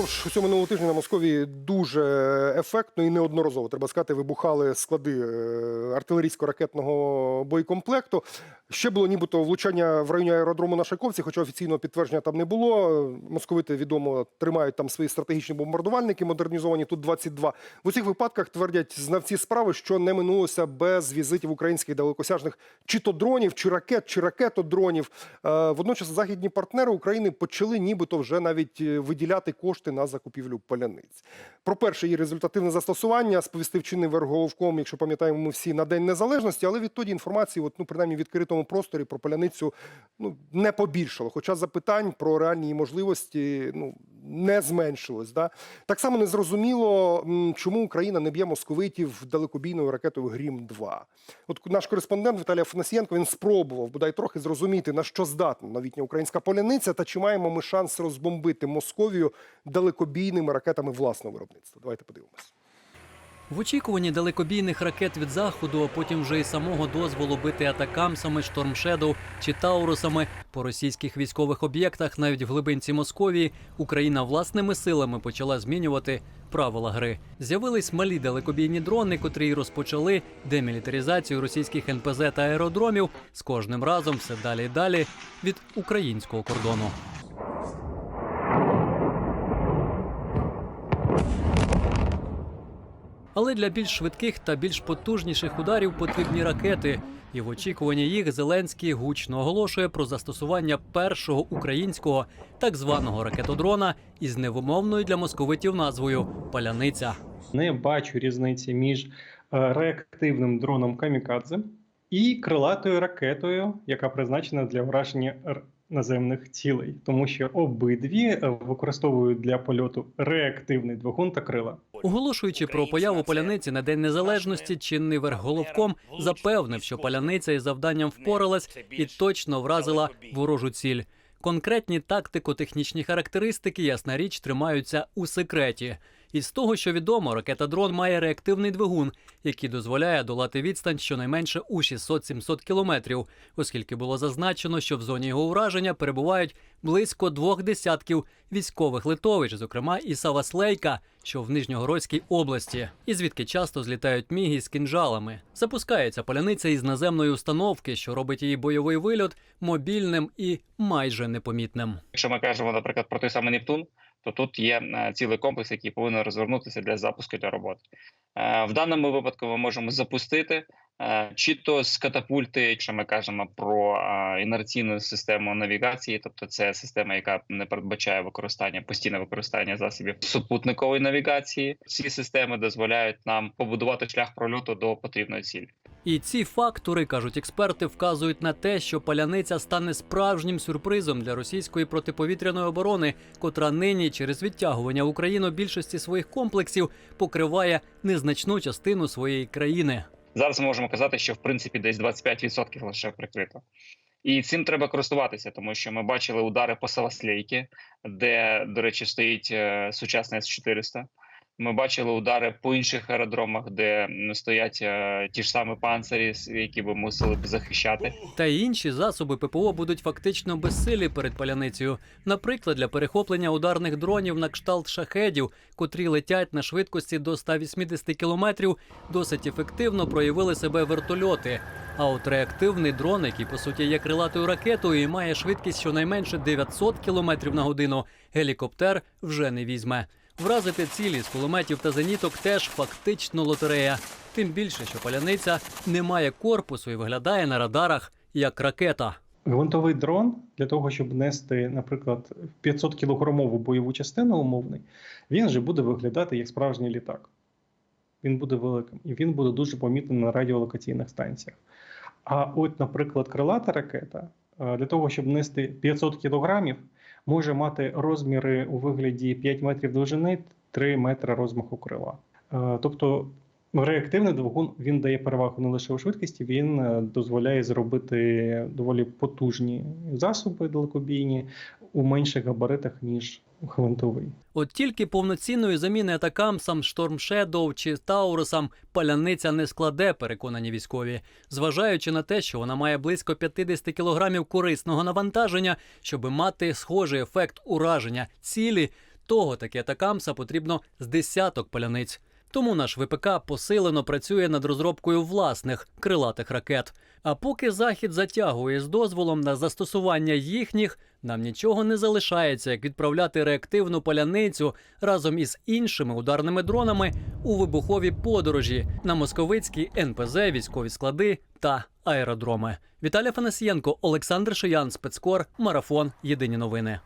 Впродовж усього минулого тижня на Московії дуже ефектно і неодноразово, треба сказати, вибухали склади е, артилерійсько-ракетного боєкомплекту. Ще було нібито влучання в районі аеродрому на Шайковці, хоча офіційного підтвердження там не було. Московити, відомо, тримають там свої стратегічні бомбардувальники, модернізовані тут 22. В усіх випадках твердять знавці справи, що не минулося без візитів українських далекосяжних чи то дронів, чи ракет, чи ракетодронів. Е, Водночас західні партнери України почали нібито вже навіть е, виділяти кошти на закупівлю паляниць. Про перше її результативне застосування сповістив чинний верговком, якщо пам'ятаємо, ми всі на День Незалежності, але відтоді інформації, от, ну, принаймні в відкритому просторі про паляницю ну, не побільшало. Хоча запитань про реальні можливості ну, не зменшилось. Да? Так само незрозуміло, чому Україна не б'є московитів далекобійною ракетою Грім-2. От наш кореспондент Віталій Афанасієнко він спробував бодай трохи зрозуміти, на що здатна новітня українська поляниця, та чи маємо ми шанс розбомбити Московію далекобійними ракетами власного виробництва. Давайте подивимось. В очікуванні далекобійних ракет від заходу, а потім вже й самого дозволу бити атакамсами, штормшедоу чи таурусами по російських військових об'єктах, навіть в глибинці Московії, Україна власними силами почала змінювати правила гри. З'явились малі далекобійні дрони, котрі розпочали демілітаризацію російських НПЗ та аеродромів з кожним разом все далі і далі від українського кордону. Але для більш швидких та більш потужніших ударів потрібні ракети. І в очікуванні їх Зеленський гучно оголошує про застосування першого українського так званого ракетодрона із невимовною для московитів назвою Паляниця. Не бачу різниці між е, реактивним дроном Камікадзе і крилатою ракетою, яка призначена для враження наземних цілей, тому що обидві е, використовують для польоту реактивний двигун та крила. Оголошуючи про появу паляниці на День Незалежності, чинний верхголовком запевнив, що паляниця із завданням впоралась і точно вразила ворожу ціль. Конкретні тактико-технічні характеристики, ясна річ, тримаються у секреті. Із того, що відомо, ракета дрон має реактивний двигун, який дозволяє долати відстань щонайменше у 600-700 кілометрів, оскільки було зазначено, що в зоні його ураження перебувають близько двох десятків військових литовищ, зокрема і Саваслейка, що в Нижньогородській області, і звідки часто злітають міги з кінжалами. Запускається поляниця із наземної установки, що робить її бойовий вильот мобільним і майже непомітним. Якщо ми кажемо, наприклад, про той самий Нептун, то тут є е, цілий комплекс, який повинен розвернутися для запуску для роботи. Е, В даному випадку ми можемо запустити е, чи то з катапульти, якщо ми кажемо про інерційну систему навігації, тобто це система, яка не передбачає використання постійне використання засобів супутникової навігації. Ці системи дозволяють нам побудувати шлях прольоту до потрібної цілі. І ці фактори, кажуть експерти, вказують на те, що паляниця стане справжнім сюрпризом для російської протиповітряної оборони, котра нині через відтягування Україну більшості своїх комплексів покриває незначну частину своєї країни. Зараз ми можемо казати, що в принципі десь 25% лише прикрито. І цим треба користуватися, тому що ми бачили удари по Саласлейки, де, до речі, стоїть е, сучасний С-400. Ми бачили удари по інших аеродромах, де стоять е, ті ж самі панцирі, які би мусили б захищати. Та й інші засоби ППО будуть фактично безсилі перед паляницею. Наприклад, для перехоплення ударних дронів на кшталт шахедів, котрі летять на швидкості до 180 кілометрів, досить ефективно проявили себе вертольоти. А от реактивний дрон, який по суті є крилатою ракетою і має швидкість щонайменше 900 кілометрів на годину, гелікоптер вже не візьме. Вразити цілі з кулеметів та зеніток теж фактично лотерея. Тим більше, що паляниця не має корпусу і виглядає на радарах як ракета. Гвинтовий дрон для того, щоб нести, наприклад, 500 кілограмову бойову частину умовний, він же буде виглядати як справжній літак. Він буде великим і він буде дуже помітним на радіолокаційних станціях. А от, наприклад, крилата ракета е, для того, щоб нести 500 кілограмів, може мати розміри у вигляді 5 метрів довжини, 3 метри розмаху крила. Е, Тобто реактивний двигун він дає перевагу не лише у швидкості, він е, дозволяє зробити доволі потужні засоби далекобійні у менших габаритах, ніж гвинтовий. От тільки повноцінної заміни атакамсам, штормшедоу чи таурусам паляниця не складе, переконані військові, зважаючи на те, що вона має близько 50 кілограмів корисного навантаження, щоб мати схожий ефект ураження цілі. того таки атакамса потрібно з десяток паляниць. Тому наш ВПК посилено працює над розробкою власних крилатих ракет. А поки захід затягує з дозволом на застосування їхніх, нам нічого не залишається, як відправляти реактивну паляницю разом із іншими ударними дронами у вибухові подорожі на московицькі НПЗ, військові склади та аеродроми. Віталій Фанасієнко, Олександр Шиян, спецкор, марафон. Єдині новини.